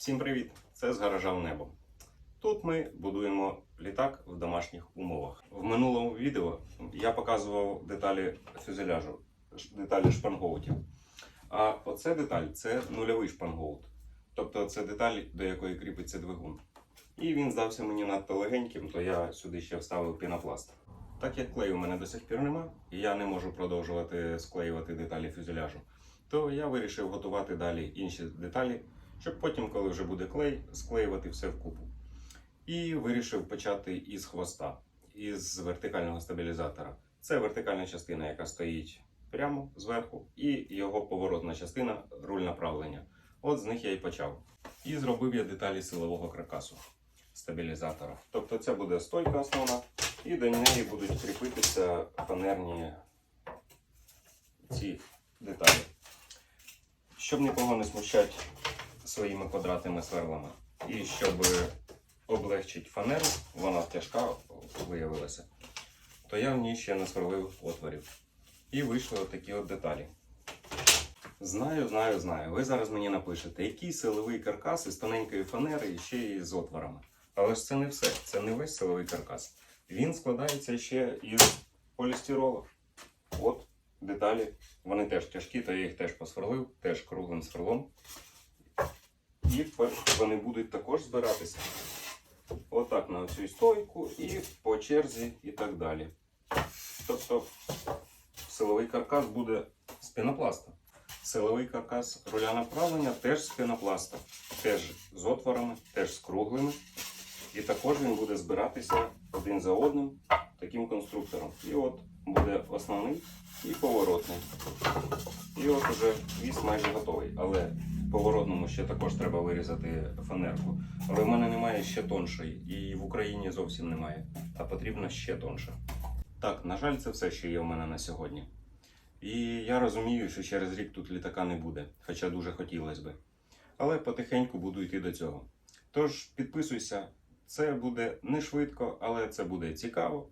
Всім привіт! Це з гаража в небо. Тут ми будуємо літак в домашніх умовах. В минулому відео я показував деталі фюзеляжу, деталі шпангоутів. А оце деталь це нульовий шпангоут. Тобто це деталь, до якої кріпиться двигун. І він здався мені надто легеньким, то я сюди ще вставив пінопласт. Так як клею у мене до сих пір нема, і я не можу продовжувати склеювати деталі фюзеляжу, то я вирішив готувати далі інші деталі, щоб потім, коли вже буде клей, склеювати все вкупу. І вирішив почати із хвоста, із вертикального стабілізатора. Це вертикальна частина, яка стоїть прямо зверху, і його поворотна частина руль направлення. От з них я і почав. І зробив я деталі силового каркасу стабілізатора. Тобто це буде стойка основна, і до неї будуть кріпитися фанерні ці деталі. Щоб нікого не смущати своїми квадратними сверлами. І щоб облегчити фанеру, вона тяжка виявилася, то я в ній ще насверлив отворів. І вийшли отакі от деталі. Знаю, знаю, знаю. Ви зараз мені напишете, який силовий каркас із тоненької фанери і ще й з отворами. Але ж це не все, це не весь силовий каркас. Він складається ще із полістирола. От деталі. Вони теж тяжкі, то я їх теж посверлив, теж круглим сверлом. І вони будуть також збиратися. Отак на цю стойку і по черзі і так далі. Тобто силовий каркас буде з пінопласта. Силовий каркас руля направлення теж з пінопласта, теж з отворами, теж з круглими. І також він буде збиратися один за одним таким конструктором. І от буде основний і поворотний. І от уже хвіст майже готовий. Але поворотному ще також треба вирізати фанерку. Але в мене немає ще тоншої, і в Україні зовсім немає. А потрібна ще тонша. Так, на жаль, це все, що є в мене на сьогодні. І я розумію, що через рік тут літака не буде, хоча дуже хотілося би. Але потихеньку буду йти до цього. Тож підписуйся, це буде не швидко, але це буде цікаво